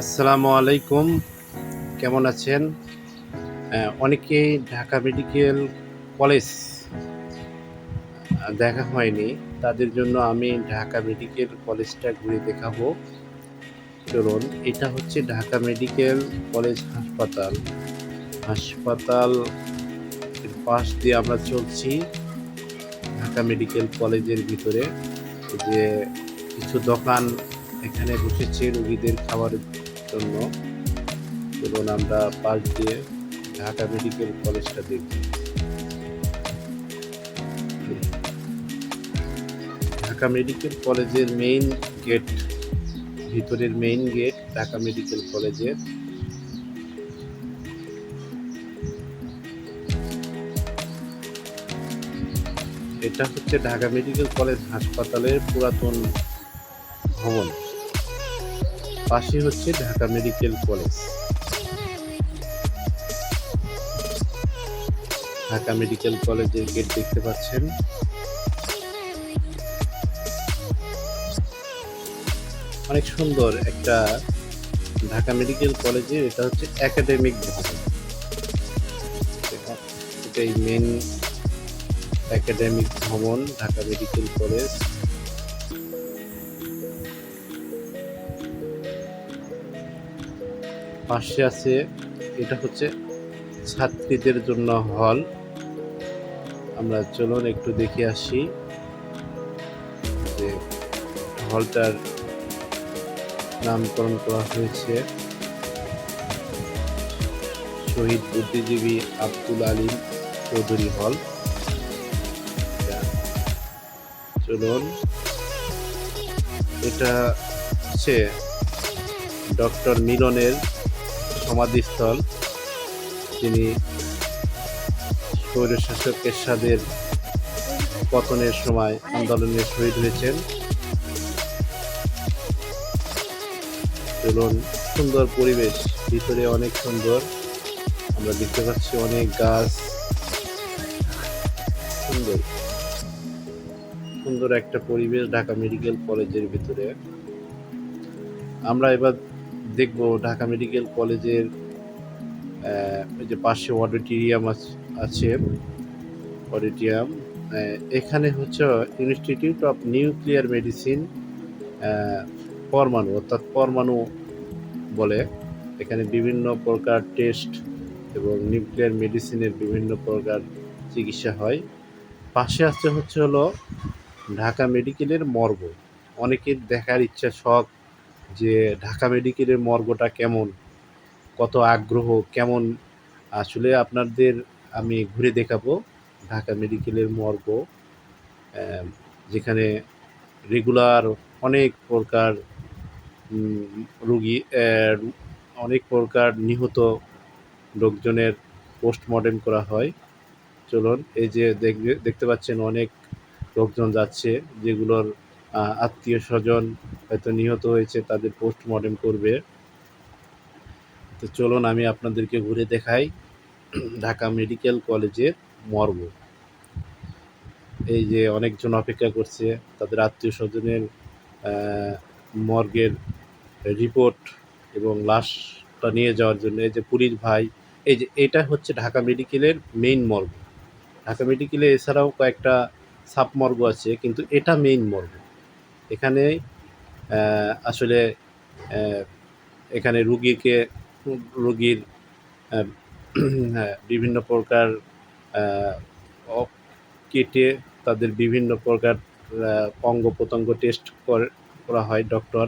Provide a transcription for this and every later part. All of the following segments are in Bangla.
আসসালামু আলাইকুম। কেমন আছেন? অনেকেই ঢাকা মেডিকেল কলেজ দেখা হয়নি। তাদের জন্য আমি ঢাকা মেডিকেল কলেজটা ঘুরে দেখাবো। চলুন, এটা হচ্ছে ঢাকা মেডিকেল কলেজ হাসপাতাল। হাসপাতাল পাশ দিয়ে আমরা চলছি ঢাকা মেডিকেল কলেজের ভিতরে। যে কিছু দোকান এখানে বসেছে রুগীদের খাবারের জন্য চলুন আমরা পাশ দিয়ে ঢাকা মেডিকেল কলেজটা দেখি ঢাকা মেডিকেল কলেজের মেইন গেট ভিতরের মেইন গেট ঢাকা মেডিকেল কলেজের। এটা হচ্ছে ঢাকা মেডিকেল কলেজ হাসপাতালের পুরাতন ভবন। পাশে হচ্ছে Dhaka medical college. Dhaka medical কলেজের গেট দেখতে পাচ্ছেন। অনেক সুন্দর একটা ঢাকা মেডিকেল কলেজে, এটা হচ্ছে একাডেমিক ভবন। এটাই মেন একাডেমিক ভবন, ঢাকা মেডিকেল কলেজ। পাশে আছে, এটা হচ্ছে ছাত্রীদের জন্য হল। আমরা চলুন একটু দেখে আসি যে হলটার নামকরণ করা হয়েছে। শহীদ বুদ্ধিজীবী আব্দুল আলিম চৌধুরী হল। চলুন। এটা হচ্ছে ডক্টর মিলনের সমাধিস্থল তিনি স্বৈরশাসক এরশাদের পতনের সময় আন্দোলনে শহীদ হয়েছেন। চলুন, সুন্দর পরিবেশ, ভিতরে অনেক সুন্দর। আমরা দেখতে পাচ্ছি অনেক গাছ। সুন্দর। সুন্দর একটা পরিবেশ ঢাকা মেডিকেল কলেজের ভিতরে। আমরা এবার দেখব ঢাকা মেডিকেল কলেজের যে পাশে অডিটোরিয়াম আছে অডিটোরিয়াম এখানে হচ্ছে ইনস্টিটিউট অফ নিউক্লিয়ার মেডিসিন পরমাণু, অর্থাৎ পরমাণু বলে। এখানে বিভিন্ন প্রকার টেস্ট এবং নিউক্লিয়ার মেডিসিনের বিভিন্ন প্রকার চিকিৎসা হয়। পাশে আছে হচ্ছে হলো ঢাকা মেডিকেলের মর্গ। অনেকের দেখার ইচ্ছা, শখ যে ঢাকা মেডিকেলের মর্গটা কেমন? কত আগ্রহ? কেমন? আসলে আপনাদের আমি ঘুরে দেখাবো ঢাকা মেডিকেলের মর্গ যেখানে রেগুলার অনেক প্রকার রুগী অনেক প্রকার নিহত লোকজনের পোস্টমর্টেম করা হয়। চলুন, এই যে দেখতে পাচ্ছেন অনেক লোকজন যাচ্ছে, যেগুলোর আত্মীয় স্বজন হয়তো নিহত হয়েছে, তাদের পোস্টমর্টেম করবে। তো চলুন, আমি আপনাদেরকে ঘুরে দেখাই ঢাকা মেডিকেল কলেজের মর্গ। এই যে অনেকজন অপেক্ষা করছে, তাদের আত্মীয় স্বজনের মর্গের রিপোর্ট এবং লাশটা নিয়ে যাওয়ার জন্য। এই যে পুলিশ ভাই, এই যে এটা হচ্ছে ঢাকা মেডিকেলের মেইন মর্গ। ঢাকা মেডিকেলে এছাড়াও কয়েকটা সাব মর্গ আছে, কিন্তু এটা মেইন মর্গ। এখানে আসলে এখানে রুগীকে রুগীর হ্যাঁ, বিভিন্ন প্রকার কেটে তাদের বিভিন্ন প্রকার অঙ্গ প্রত্যঙ্গ টেস্ট করা হয় ডক্টর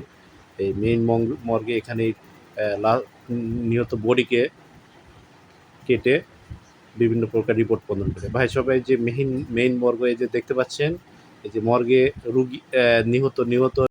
এই মেইন মর্গে এখানে নিহত বডিকে কেটে বিভিন্ন প্রকার রিপোর্ট প্রদান করে। ভাই সবাই যে মেইন মেইন মর্গ এই যে দেখতে পাচ্ছেন এই যে মর্গে রুগী নিহত নিহত